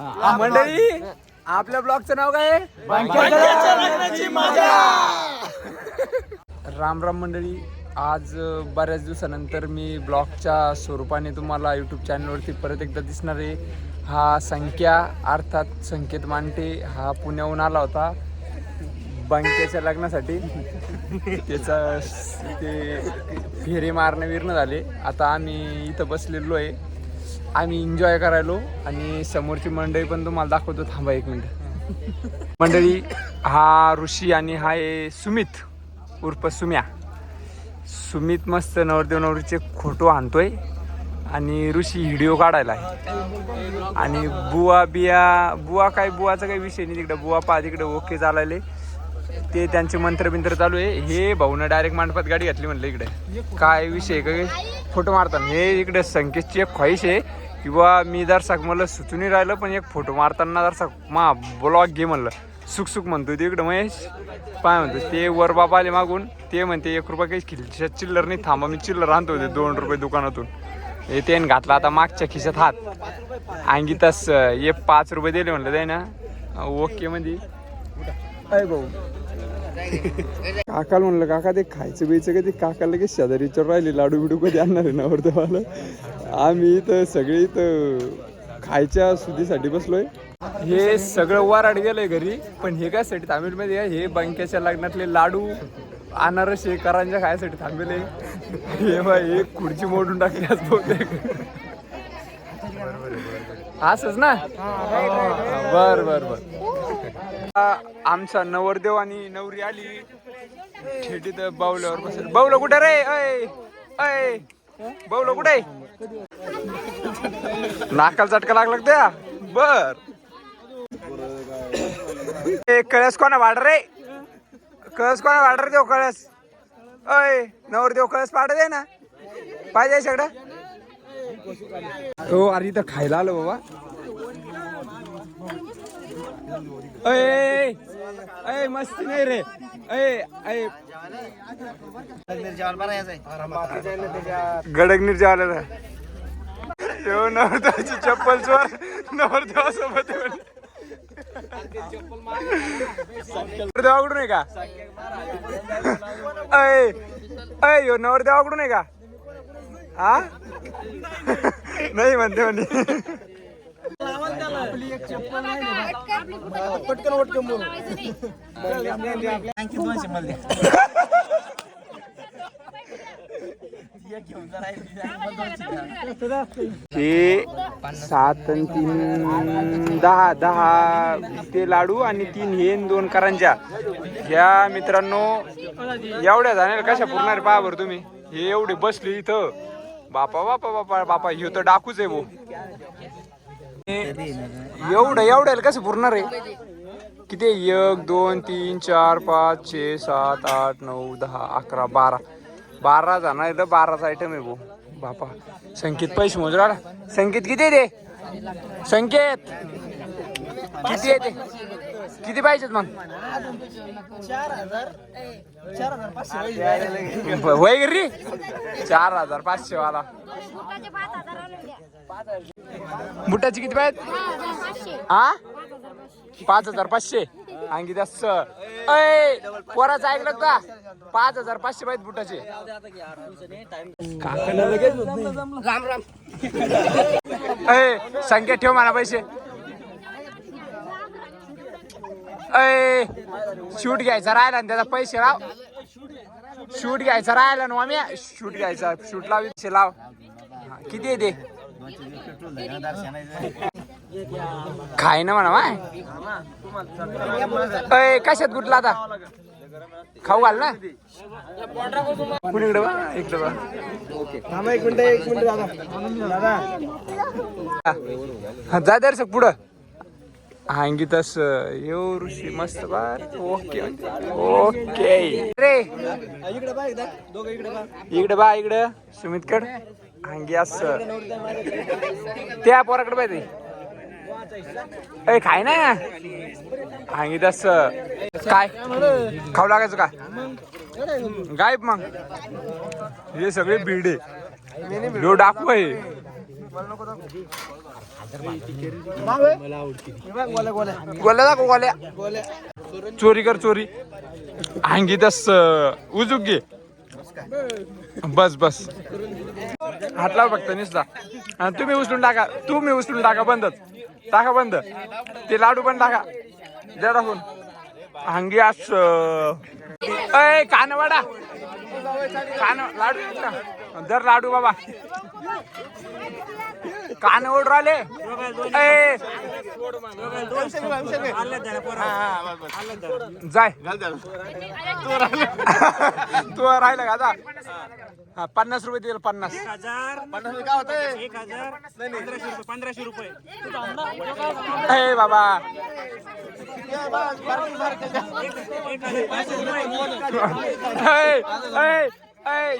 मंडळी आपल्या ब्लॉगचं नाव काय? आहे? राम राम मंडळी आज अ, बऱ्याच दिवसानंतर मी ब्लॉगच्या स्वरूपाने तुम्हाला यूट्यूब चॅनलवरती परत एकदा दिसणार आहे. हा संख्या अर्थात संकेत मांटे हा पुण्याहून आला होता. बंकेच्या लग्नासाठी. त्याचा स- ते फेरे मारणं विरणं झाले. आता आम्ही इथं बसलेलो आहे. आम्ही एन्जॉय करायलो आणि समोरची मंडळी पण तुम्हाला दाखवतो. थांबा एक मिनिट. मंडळी हा ऋषी आणि हा आहे सुमित उर्फ सुम्या. सुमित मस्त नवरदेव नवरीचे फोटो आणतोय आणि ऋषी व्हिडिओ काढायला आहे आणि बुवा बिया बुवा काय बुवाचा काही विषय नाही तिकडं. बुवा पा तिकडे ओके चालायले. ते त्यांचे मंत्र बिंत्र चालू आहे. हे भाऊनं डायरेक्ट मांडपात गाडी घातली म्हटलं इकडे. काय विषय आहे का फोटो मारताना. हे इकडे संकेतची एक ख्वाहिश आहे. किंवा मी जर म्हणलं सुचूनही राहिलं पण एक फोटो मारताना जर मा ब्लॉग घे म्हणलं. सुख सुख म्हणतो ते इकडं महेश. पाय म्हणतो ते वर बाबा आले मागून. ते म्हणते एक रुपया काही खिशात चिल्लर नाही थांबा मी चिल्लर आणतो होते दोन रुपये दुकानातून. हे तेन घातला आता मागच्या खिशात हात. अंगी तस हे पाच रुपये दिले म्हणलं ते ना. ओके म्हणजे अय भाऊ. काकाला म्हणलं काका ते खायचं बियचं कधी? काका लगेच शेजारी विचार राहिले लाडू बिडू कधी आणणार आहे नवरदेवाला आम्ही इथं सगळी इथं खायच्या सुधीसाठी बसलोय. हे सगळं वराड गेलंय घरी पण हे काय साठी तामिळमध्ये आहे? हे बंक्याच्या लग्नातले लाडू अनारसे करांच्या खायसाठी थांबेले. हे बाय हे खुर्ची मोडून टाकली आज बहुतेक. असच ना? बर बर बर. आमचा नवरदेव आणि नवरी आली. थेटीत बावल्यावर बसेल. बावलं कुठे रे? अय अय. बावलं कुठे नाकाला चटका लागला त्या? बर. ए कळस कोणा वाढ रे? कळस कोणा वाढ रे देव कळस? अय नवरदेव कळस पाड दे ना. पाहिजे सगळं हो अरे इथं खायला आलो बाबा. अय अय मस्ती नाही रे. अय अय गडग निर्जा आलेला यो नवरदेवाची चप्पल चोर. नवरदेवासोबत नवरदेवाकडून आहे का? अय अय यो नवरदेवाकडून आहे का? हा? नाही म्हणते म्हणे. पटकन पटकन बोल हे सात आणि तीन दहा दहा ते लाडू आणि तीन हे दोन करंजा ह्या मित्रांनो एवढ्या जाणार कशा पुरणार पहा बरं तुम्ही? हे एवढे बसले इथं. बापा बापा बापा बापा ह्यो तर डाकूच आहे भाऊ. एवढं एवढ्याला कसं पुरणार आहे? किती एक दोन तीन चार पाच छे सात आठ नऊ दहा अकरा बारा. बारा जाणार इथं बाराचा आयटम आहे भाऊ. बापा. संकेत पैसे मोजून संकेत किती दे संकेत. किती आहे ते? किती पाहिजेत मग? चार हजार पाचशे वय घरी चार हजार पाचशे वाला बुटाचे किती पाचशे हा पाच हजार पाचशे. आणखी जास्त अय पोराचं ऐकलं का? पाच हजार पाचशे पाहिजे बुटाचे. काकाला लगेच राम राम. अय संख्या ठेव मला पैसे. अय शूट घ्यायचा राहिला ना त्याचा पैसे लाव. शूट घ्यायचा राहिला ना आम्ही शूट घ्यायचा. शूट लाव लाव. किती आहे ते? खाय ना म्हणा माय कशात गुटला आता? खाऊ घाल ना. कुणीकडे बा? इकडे बा. थांबा एक मिनिट एक मिनिट दादा. दादा. जा दर्शक पुढं. हांगी तस येऊ ऋषी मस्त बार. Okay okay. रे. इकडे बा एकदा. दोघं इकडे बा. इकडे बा इकडे. सुमित कड हांगी अस. त्या पोराकडे पाहिजे. ए खाय ना. हांगी तस. काय? खाऊ लागायचं का? गायब मग. हे सगळे बिडे ह्यो डाकू आहे. गोल्या गोल्या दाखव गोल्या. गोल्या चोरी कर चोरी. हांगी तस. उजूक घे. बस बस. हातला फक्त निसला आणि तुम्ही उचलून टाका तुम्ही उचलून टाका बंदच. टाका बंद. ते लाडू पण टाका. द्या टाकून. हांगी आस अय कानवाडा. कान लाडू जर दर लाडू बाबा. कान ओढ राहिले. जाय. तू राहिला का? आता हा पन्नास रुपये दिल पन्नास. पन्नास काय होत एक हजार पंधराशे रुपये पंधराशे ए बाबा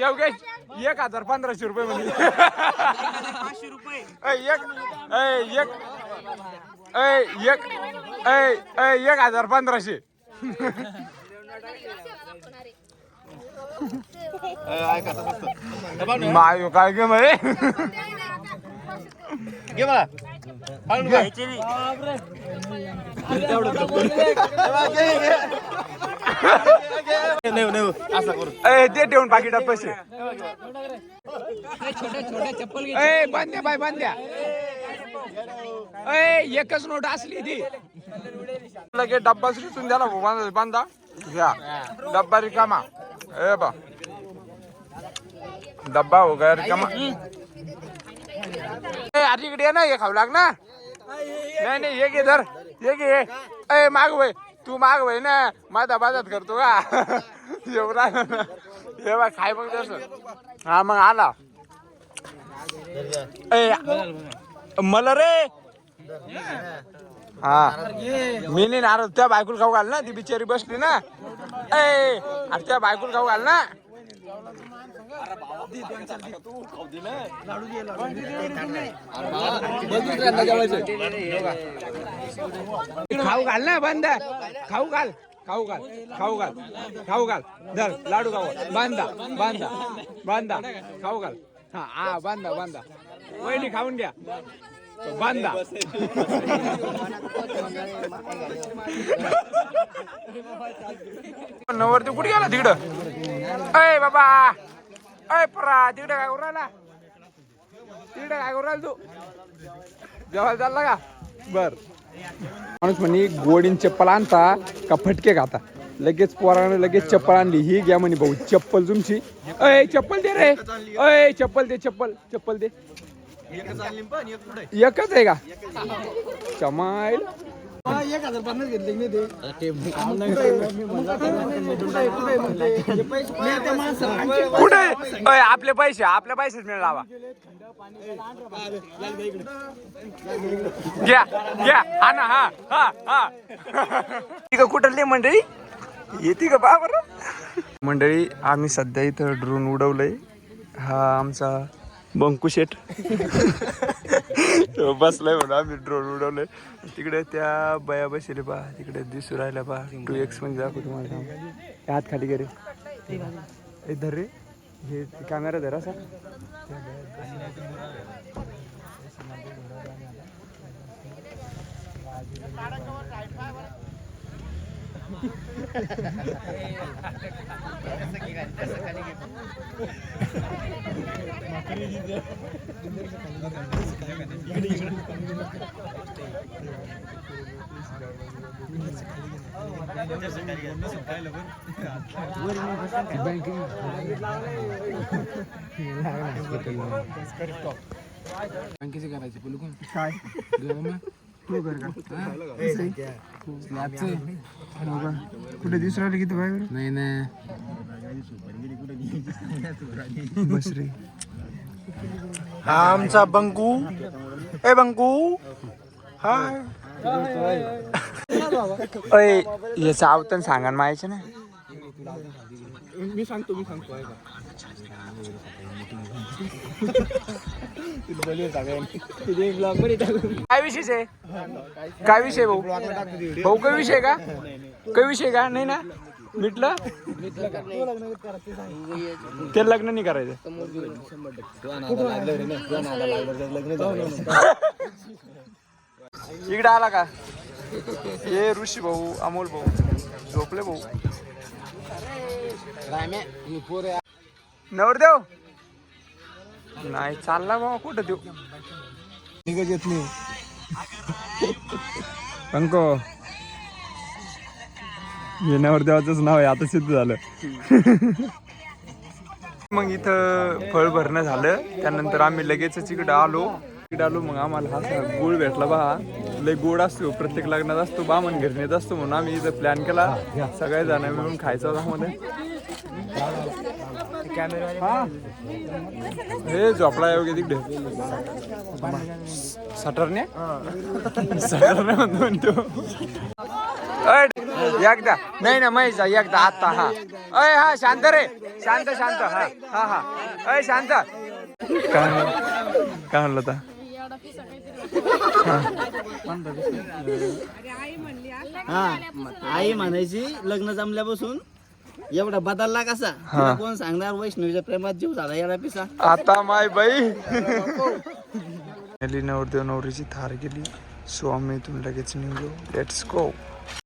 योगेश. एक हजार पंधराशे रुपये म्हणजे. पाचशे रुपये. ए, एक ए, एक ए, एक एक हजार पंधराशे. मायो काय गे मरे घे मला. घ्यायचे नाही नेऊ नेऊ असं करू ते ठेवून पाकिटात पैसे बांध्या बाय बांध्या ए एकच नोट असली ती लगे डब्बा सुचून द्या ना बांधा बांधा घ्या डब्बा रिकामा ए बा डब्बा हो गया रिकामा अरे इकडे ये ना हे खाऊ लाग ना नाही नाही ये घे धर ये घे ए माग वय तू माग भाई ना माझा बाजात करतो का? एवढा हे बा खाय मग तसं हा मग आला. ए मला रे. हा. मी नाही ना त्या बायकुल खाऊ घाल ना ती बिचारी बसली ना. ए अरे त्या बायकुल खाऊ घाल ना. खाऊ घाल ना बंद. खाऊ घाल खाऊ घाल खाऊ घाल खाऊ घाल. धर लाडू खाऊ. घाल. बांधा बांधा बांधा खाऊ घाल. हा हा बांधा बांधा वहिनी खाऊन घ्या. बांधा. नवरती कुठे गेला तिकडं? अय बाबा. अय परा तिकडे काय करू राहिला? तिकडे काय करू राहिला तू? जेवायला चालला का? बर. माणूस म्हणे गोडीन चप्पल आणता का फटके खाता? लगेच पोराने लगेच चप्पल आणली. ही घ्या म्हणे भाऊ चप्पल तुमची. अय चप्पल दे रे. अय चप्पल दे चप्पल चप्पल दे. एकच आहे का चमाईल एक हजार पन्नास घेतले मी ते कुठे? आपले पैसे आपले पैसेच मिळावा घ्या घ्या. हा ना हा हा हा. ती का कुठली मंडळी? येते का बा बरं मंडळी आम्ही सध्या इथं ड्रोन उडवलंय. हा आमचा बंकू शेट तो बसलाय म्हणून आम्ही ड्रोन उडवलंय. तिकडे त्या बया बसले बा तिकडे दिसू राहिल्या बा टू एक्समध्ये दाखवतो तुम्हाला हात खाली करे धर रे. हे कॅमेरा धर बँकेचे करायचे पलकून काय? तो कर का कुठे दिसू राहिले किती बाय नाही नाही. बस रे. हा आमचा बंकू. ए बंकू. हाय. अय याचं आवतन सांगा ना मायाचं ना. मी सांगतो मी सांगतो. काय विषय आहे? काय विषय भाऊ? भाऊ काय विषय का? काय विषय का? नाही ना? मिटलं? ते लग्न नाही करायचं. इकडे आला का? हे ऋषी भाऊ अमोल भाऊ. झोपले भाऊ. नवरदेव नाही चालला बाबा कुठं देऊ? निघत येत नाही. पंको. हे नवरदेवाचंच नाव आहे आता सिद्ध झालं. मग इथं फळ भरणं झालं. त्यानंतर आम्ही लगेचच इकडं आलो. इकडे आलो मग आम्हाला हा सगळा गुळ भेटला बा. लय गोड असतो प्रत्येक लग्नात असतो घरी नेत असतो म्हणून आम्ही इथं प्लॅन केला. सगळे जण मिळून खायचा होता मध्ये हे झोपला योग्य तिकडे सटरने सटरने म्हणतो म्हणतो. एकदा. नाही ना महेश एकदा आता हा. अय हा शांत रे. शांत शांत हा हा हा. अय शांत. काय म्हणलं- काय म्हणलं आता? हा आई म्हणायची लग्न जमल्यापासून एवढा बदलला कसा? तुला कोण सांगणार? वैष्णवीच्या प्रेमात जीव झाला याला पिसा. आता माय बाई. नवरदेव नवरीची थार गेली. सो आम्ही इथून लगेच निघलो लेट्स गो